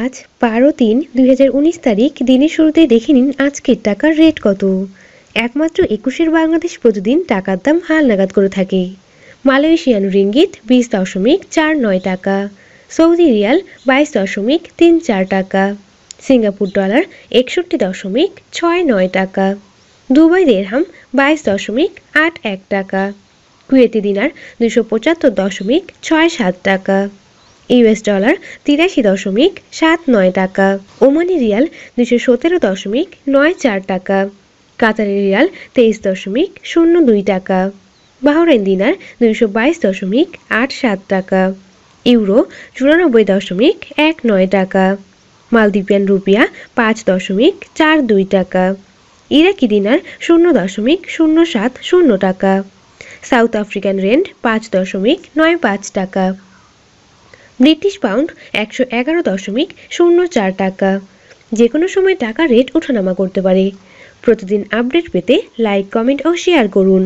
আজ বারো তিন দুই তারিখ, দিনের শুরুতে দেখে নিন আজকের টাকার রেট কত। একমাত্র একুশের বাংলাদেশ প্রতিদিন টাকার দাম হাল নাগাদ করে থাকে। মালয়েশিয়ান রিঙ্গিত বিশ দশমিক চার নয় টাকা, সৌদি রিয়াল বাইশ দশমিক তিন চার টাকা, সিঙ্গাপুর ডলার একষট্টি দশমিক ছয় নয় টাকা, দুবাই দেড়হাম বাইশ দশমিক আট এক টাকা, কুয়েতি দিনার দুশো পঁচাত্তর দশমিক ছয় সাত টাকা। ইউএস ডলার তিরাশি দশমিক সাত নয় টাকা, ওমানি রিয়াল দুশো সতেরো দশমিক নয় চার টাকা, কাতারি রিয়াল তেইশ দশমিক শূন্য দুই টাকা, বাহরাইন দিনার দুইশো বাইশ দশমিক আট সাত টাকা, ইউরো চুরানব্বই দশমিক এক নয় টাকা, মালদ্বীপিয়ান রুপিয়া পাঁচ দশমিক চার দুই টাকা, ইরাকি দিনার শূন্য দশমিক শূন্য সাত শূন্য টাকা, সাউথ আফ্রিকান রেন্ট পাঁচ দশমিক নয় পাঁচ টাকা ব্রিটিশ পাউন্ড একশো এগারো দশমিক শূন্য চার টাকা। যে কোনো সময় টাকা রেট ওঠানামা করতে পারে। প্রতিদিন আপডেট পেতে লাইক, কমেন্ট ও শেয়ার করুন।